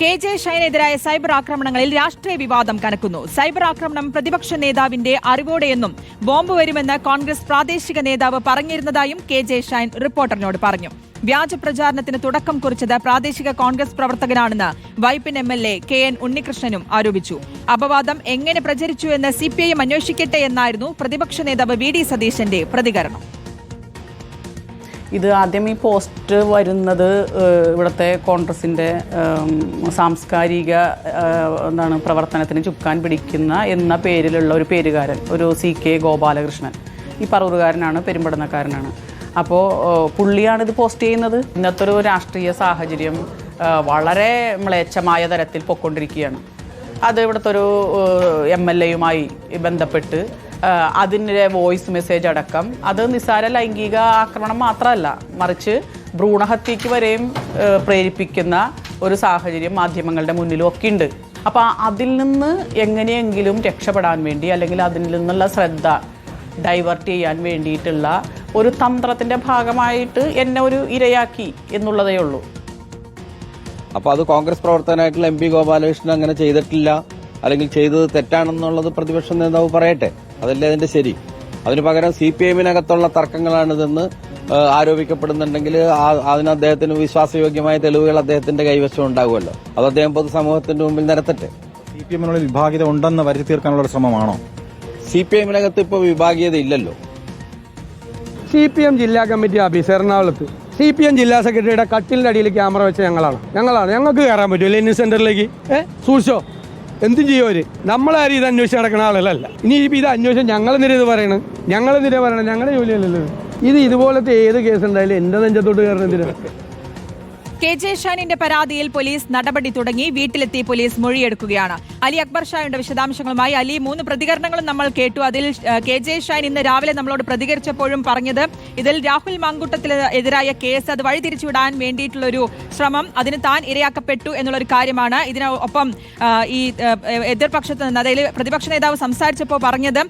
K J ഷൈനെതിരായ cyber ആക്രമണങ്ങളിൽ രാഷ്ട്രീയ വിവാദം കനക്കുന്നു. സൈബർ ആക്രമണം പ്രതിപക്ഷ നേതാവിന്റെ അറിവോടെയെന്നും ബോംബ് വരുമെന്ന് കോൺഗ്രസ് പ്രാദേശിക നേതാവ് പറഞ്ഞിരുന്നതായും കെ ജെ ഷൈൻ റിപ്പോർട്ടറിനോട് പറഞ്ഞു. വ്യാജ പ്രചാരണത്തിന് തുടക്കം കുറിച്ചത് പ്രാദേശിക Congress പ്രവർത്തകനാണെന്ന് Vypin M L A K N ഉണ്ണികൃഷ്ണനും ആരോപിച്ചു. അപവാദം എങ്ങനെ പ്രചരിച്ചു എന്ന് സി പി ഐ എം അന്വേഷിക്കട്ടെ എന്നായിരുന്നു പ്രതിപക്ഷ നേതാവ് വി ഡി സതീശന്റെ പ്രതികരണം. ഇത് ആദ്യം ഈ പോസ്റ്റ് വരുന്നത് ഇവിടുത്തെ കോൺഗ്രസിന്റെ സാംസ്കാരിക എന്താണ് പ്രവർത്തനത്തിന് ചുക്കാൻ പിടിക്കുന്ന എന്ന പേരിലുള്ള ഒരു പേരുകാരൻ ഒരു സി കെ ഗോപാലകൃഷ്ണൻ. ഈ പറവൂരുകാരനാണ് പെരുമ്പടന്നക്കാരനാണ്. അപ്പോൾ പുള്ളിയാണിത് പോസ്റ്റ് ചെയ്യുന്നത്. ഇന്നത്തെ ഒരു രാഷ്ട്രീയ സാഹചര്യം വളരെ മ്ലേച്ഛമായ തരത്തിൽ പൊക്കൊണ്ടിരിക്കുകയാണ്. അത് ഇവിടുത്തെ ഒരു എം എൽ എയുമായി ബന്ധപ്പെട്ട് അതിന്റെ വോയിസ് മെസ്സേജ് അടക്കം. അത് നിസ്സാര ലൈംഗിക ആക്രമണം മാത്രമല്ല മറിച്ച് ഭ്രൂണഹത്യക്ക് വരെയും പ്രേരിപ്പിക്കുന്ന ഒരു സാഹചര്യം മാധ്യമങ്ങളുടെ മുന്നിലും ഒക്കെ ഉണ്ട്. അപ്പോൾ അതിൽ നിന്ന് എങ്ങനെയെങ്കിലും രക്ഷപ്പെടാൻ വേണ്ടി അല്ലെങ്കിൽ അതിൽ നിന്നുള്ള ശ്രദ്ധ ഡൈവേർട്ട് ചെയ്യാൻ വേണ്ടിയിട്ടുള്ള ഒരു തന്ത്രത്തിന്റെ ഭാഗമായിട്ട് എന്നെ ഒരു ഇരയാക്കി എന്നുള്ളതേ ഉള്ളൂ. അപ്പോൾ അത് കോൺഗ്രസ് പ്രവർത്തകനായിട്ടുള്ള എം പി ഗോപാലകൃഷ്ണൻ അങ്ങനെ ചെയ്തിട്ടില്ല. അല്ലെങ്കിൽ ചെയ്തത് തെറ്റാണെന്നുള്ളത് പ്രതിപക്ഷ നേതാവ് പറയട്ടെ. അതല്ലേ അതിന്റെ ശരി? അതിനു പകരം സി പി എമ്മിനകത്തുള്ള തർക്കങ്ങളാണിതെന്ന് ആ, ആരോപിക്കപ്പെടുന്നുണ്ടെങ്കിൽ അതിന് അദ്ദേഹത്തിന് വിശ്വാസയോഗ്യമായ തെളിവുകൾ അദ്ദേഹത്തിന്റെ കൈവശം ഉണ്ടാകുമല്ലോ. അത് അദ്ദേഹം പൊതുസമൂഹത്തിന്റെ മുമ്പിൽ നിരത്തട്ടെ. സി പി എമ്മിനുള്ള വിഭാഗീയത ഉണ്ടെന്ന് വരുത്തി തീർക്കാനുള്ള ശ്രമമാണോ? സി പി എമ്മിനകത്ത് ഇപ്പോൾ വിഭാഗീയത ഇല്ലല്ലോ. സി പി എം ജില്ലാ കമ്മിറ്റി ഓഫീസ് എറണാകുളത്ത്. സി പി എം ജില്ലാ സെക്രട്ടറിയുടെ കട്ടിലിന്റെ അടിയിൽ ക്യാമറ വെച്ച ഞങ്ങളാണ്. ഞങ്ങളാണ്. ഞങ്ങൾക്ക് കയറാൻ പറ്റുമല്ലേ ഇന്ന് സെന്ററിലേക്ക്? ഏഹ് സൂക്ഷിച്ചോ? എന്തും ചെയ്യും അവർ. നമ്മളാരും ഇത് അന്വേഷിച്ച് നടക്കുന്ന ആളുകളല്ല. ഇനി ഇപ്പൊ ഇത് അന്വേഷിച്ച് ഞങ്ങളെന്തിനാ ഇത് പറയണം? ഞങ്ങളെന്തിനാ പറയണം? ഞങ്ങളുടെ ജോലിയല്ലല്ലോ ഇത്. ഇത് ഇതുപോലത്തെ ഏത് കേസ് ഉണ്ടായാലും എന്റെ നെഞ്ചത്തോട്ട് കയറണം എന്തിനാ? കെ ജെ ഷാനിന്റെ പരാതിയിൽ പോലീസ് നടപടി തുടങ്ങി. വീട്ടിലെത്തി പോലീസ് മൊഴിയെടുക്കുകയാണ്. അലി അക്ബർ ഷായുടെ വിശദാംശങ്ങളുമായി. അലി മൂന്ന് പ്രതികരണങ്ങളും നമ്മൾ കേട്ടു. അതിൽ കെ ജെ ഷാൻ ഇന്ന് രാവിലെ നമ്മളോട് പ്രതികരിച്ചപ്പോഴും പറഞ്ഞത് ഇതിൽ രാഹുൽ മാങ്കൂട്ടത്തിൽ എതിരായ കേസ് അത് വഴിതിരിച്ചുവിടാൻ വേണ്ടിയിട്ടുള്ള ഒരു ശ്രമം അതിന് താൻ ഇരയാക്കപ്പെട്ടു എന്നുള്ളൊരു കാര്യമാണ്. ഇതിനൊപ്പം ഈ എതിർപക്ഷത്ത് നിന്ന് അതായത് പ്രതിപക്ഷ നേതാവ് സംസാരിച്ചപ്പോൾ പറഞ്ഞത്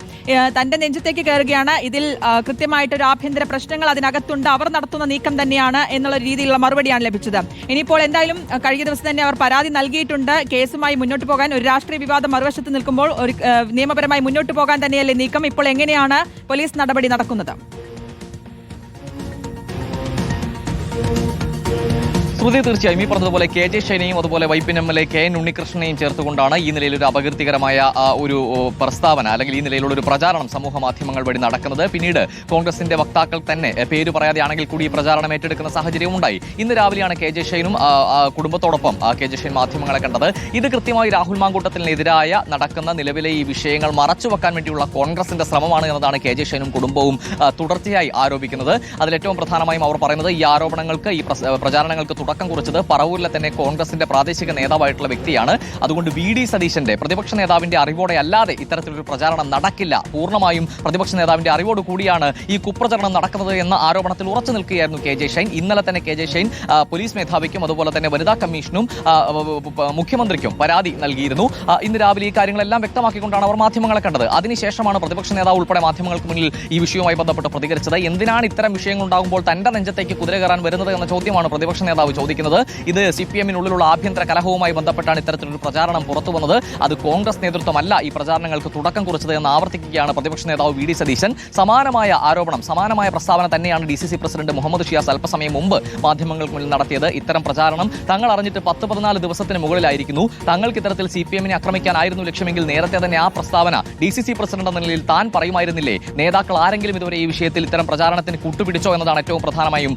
തന്റെ നെഞ്ചത്തേക്ക് കയറുകയാണ്. ഇതിൽ കൃത്യമായിട്ടൊരു ആഭ്യന്തര പ്രശ്നങ്ങൾ അതിനകത്തുണ്ട്. അവർ നടത്തുന്ന നീക്കം തന്നെയാണ് എന്നുള്ള രീതിയിലുള്ള മറുപടിയാണ് ലഭിച്ചത്. ഇനിയിപ്പോൾ എന്തായാലും കഴിഞ്ഞ ദിവസം തന്നെ അവർ പരാതി നൽകിയിട്ടുണ്ട്. കേസുമായി മുന്നോട്ട് പോകാൻ ഒരു രാഷ്ട്രീയ വിവാദം മറുവശത്ത് നിൽക്കുമ്പോൾ ഒരു നിയമപരമായി മുന്നോട്ട് പോകാൻ തന്നെയല്ലേ നീക്കം? ഇപ്പോൾ എങ്ങനെയാണ് പോലീസ് നടപടി നടക്കുന്നത്? ശ്രുതി തീർച്ചയായും ഈ പറഞ്ഞതുപോലെ കെ ജെ ഷൈനെയും അതുപോലെ Vypin M L A K N ഉണ്ണികൃഷ്ണനെയും ചേർത്തുകൊണ്ടാണ് ഈ നിലയിൽ ഒരു അപകീർത്തികരമായ ഒരു പ്രസ്താവന അല്ലെങ്കിൽ ഈ നിലയിലുള്ള ഒരു പ്രചാരണം സമൂഹ മാധ്യമങ്ങൾ വഴി നടക്കുന്നത്. പിന്നീട് കോൺഗ്രസിന്റെ വക്താക്കൾ തന്നെ പേര് പറയാതെ ആണെങ്കിൽ കൂടി പ്രചാരണം ഏറ്റെടുക്കുന്ന സാഹചര്യവും ഉണ്ടായി ഇന്ന് രാവിലെയാണ് കെ ജെ ഷൈനും കുടുംബത്തോടൊപ്പം കെ ജെ ഷൈൻ മാധ്യമങ്ങളെ കണ്ടത്. ഇത് കൃത്യമായി രാഹുൽ മാങ്കൂട്ടത്തിനെതിരായ നടക്കുന്ന നിലവിലെ ഈ വിഷയങ്ങൾ മറച്ചു വെക്കാൻ വേണ്ടിയുള്ള കോൺഗ്രസിന്റെ ശ്രമമാണ് എന്നതാണ് കെ ജെ ഷൈനും കുടുംബവും തുടർച്ചയായി ആരോപിക്കുന്നത്. അതിലേറ്റവും പ്രധാനമായും അവർ പറയുന്നത് ഈ ആരോപണങ്ങൾക്ക് ഈ പ്രചാരണങ്ങൾക്ക് തുടക്കം കുറിച്ചത് പറവൂരിലെ തന്നെ കോൺഗ്രസിന്റെ പ്രാദേശിക നേതാവായിട്ടുള്ള വ്യക്തിയാണ്. അതുകൊണ്ട് വി ഡി സതീശന്റെ പ്രതിപക്ഷ നേതാവിന്റെ അറിവോടെ അല്ലാതെ ഇത്തരത്തിലൊരു പ്രചാരണം നടക്കില്ല. പൂർണമായും പ്രതിപക്ഷ നേതാവിന്റെ അറിവോട് കൂടിയാണ് ഈ കുപ്രചരണം നടക്കുന്നത് എന്ന ആരോപണത്തിൽ ഉറച്ചു നിൽക്കുകയായിരുന്നു കെ ജെ ഷൈൻ. ഇന്നലെ തന്നെ കെ ജെ ഷൈൻ പോലീസ് മേധാവിക്കും അതുപോലെ തന്നെ വനിതാ കമ്മീഷനും മുഖ്യമന്ത്രിക്കും പരാതി നൽകിയിരുന്നു. ഇന്ന് രാവിലെ ഈ കാര്യങ്ങളെല്ലാം വ്യക്തമാക്കിക്കൊണ്ടാണ് അവർ മാധ്യമങ്ങളെ കണ്ടത്. അതിനുശേഷമാണ് പ്രതിപക്ഷ നേതാവ് ഉൾപ്പെടെ മാധ്യമങ്ങൾക്ക് മുന്നിൽ ഈ വിഷയവുമായി ബന്ധപ്പെട്ട് പ്രതികരിച്ചത്. എന്തിനാണ് ഇത്തരം വിഷയങ്ങൾ ഉണ്ടാകുമ്പോൾ തന്റെ നെഞ്ചത്തേക്ക് കുതിര കയറാൻ വരുന്നത് എന്ന ചോദ്യമാണ് പ്രതിപക്ഷ നേതാവ് ചോദിക്കുന്നത്. ഇത് സി പി എമ്മിനുള്ളിലുള്ള ആഭ്യന്തര കലഹവുമായി ബന്ധപ്പെട്ടാണ് ഇത്തരത്തിലൊരു പ്രചാരണം പുറത്തു വന്നത്. അത് കോൺഗ്രസ് നേതൃത്വമല്ല ഈ പ്രചാരണങ്ങൾക്ക് തുടക്കം കുറിച്ചത് എന്ന് ആവർത്തിക്കുകയാണ് പ്രതിപക്ഷ നേതാവ് വി ഡി സതീശൻ. സമാനമായ ആരോപണം സമാനമായ പ്രസ്താവന തന്നെയാണ് D C C president Muhammad Shiyas അല്പസമയം മുമ്പ് മാധ്യമങ്ങൾക്ക് മുന്നിൽ നടത്തിയത്. ഇത്തരം പ്രചാരണം തങ്ങൾ അറിഞ്ഞിട്ട് പത്ത് പതിനാല് ദിവസത്തിന് മുകളിലായിരിക്കുന്നു. തങ്ങൾക്ക് ഇത്തരത്തിൽ സി പി എമ്മിനെ ആക്രമിക്കാനായിരുന്നു ലക്ഷ്യമെങ്കിൽ നേരത്തെ തന്നെ ആ പ്രസ്താവന ഡി സി സി പ്രസിഡന്റ് എന്ന നിലയിൽ താൻ പറയുമായിരുന്നില്ലേ? നേതാക്കൾ ആരെങ്കിലും ഇതുവരെ ഈ വിഷയത്തിൽ ഇത്തരം പ്രചാരണത്തിന് കൂട്ടുപിടിച്ചോ എന്നതാണ് ഏറ്റവും പ്രധാനമായും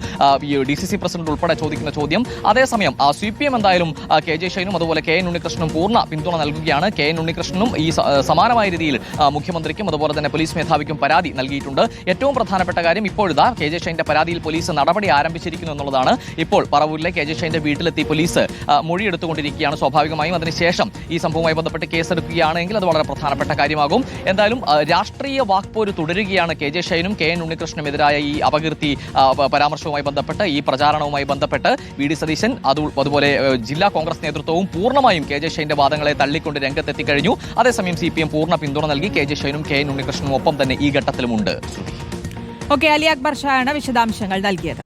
ഡി സി സി പ്രസിഡന്റ് ഉൾപ്പെടെ ചോദിക്കുന്ന ചോദ്യം. അതേസമയം സി പി എം എന്തായാലും കെ ജെ ഷൈനും അതുപോലെ കെ എൻ ഉണ്ണികൃഷ്ണനും പൂർണ പിന്തുണ നൽകുകയാണ്. കെ എൻ ഉണ്ണികൃഷ്ണനും ഈ സമാനമായ രീതിയിൽ മുഖ്യമന്ത്രിക്കും അതുപോലെ തന്നെ പോലീസ് മേധാവിക്കും പരാതി നൽകിയിട്ടുണ്ട്. ഏറ്റവും പ്രധാനപ്പെട്ട കാര്യം ഇപ്പോഴിതാ കെ ജെ ഷൈന്റെ പരാതിയിൽ പോലീസ് നടപടി ആരംഭിച്ചിരിക്കുന്നു എന്നുള്ളതാണ്. ഇപ്പോൾ പറവൂരിലെ കെ ജെ ഷൈന്റെ വീട്ടിലെത്തി പോലീസ് മൊഴിയെടുത്തുകൊണ്ടിരിക്കുകയാണ് സ്വാഭാവികമായും. അതിനുശേഷം ഈ സംഭവവുമായി ബന്ധപ്പെട്ട് കേസെടുക്കുകയാണെങ്കിൽ അത് വളരെ പ്രധാനപ്പെട്ട കാര്യമാകും. എന്തായാലും രാഷ്ട്രീയ വാക്പോര് തുടരുകയാണ് കെ ജെ ഷൈനും കെ എൻ ഉണ്ണികൃഷ്ണനുമെതിരായ ഈ അപകീർത്തി പരാമർശവുമായി ബന്ധപ്പെട്ട് ഈ പ്രചാരണവുമായി ബന്ധപ്പെട്ട് ഡി സതീശൻ അത് അതുപോലെ ജില്ലാ കോൺഗ്രസ് നേതൃത്വവും പൂർണമായും കെ ജെ ഷൈന്റെ വാദങ്ങളെ തള്ളിക്കൊണ്ട് രംഗത്തെത്തി കഴിഞ്ഞു അതേസമയം സി പി എം പൂർണ പിന്തുണ നൽകി കെ ജെ ഷൈനും കെ എൻ ഉണ്ണികൃഷ്ണനും ഒപ്പം തന്നെ ഈ ഘട്ടത്തിലുമുണ്ട്. ഓക്കെ അലി അക്ബർ ഷായാണ് വിശദാംശങ്ങൾ നൽകിയത്.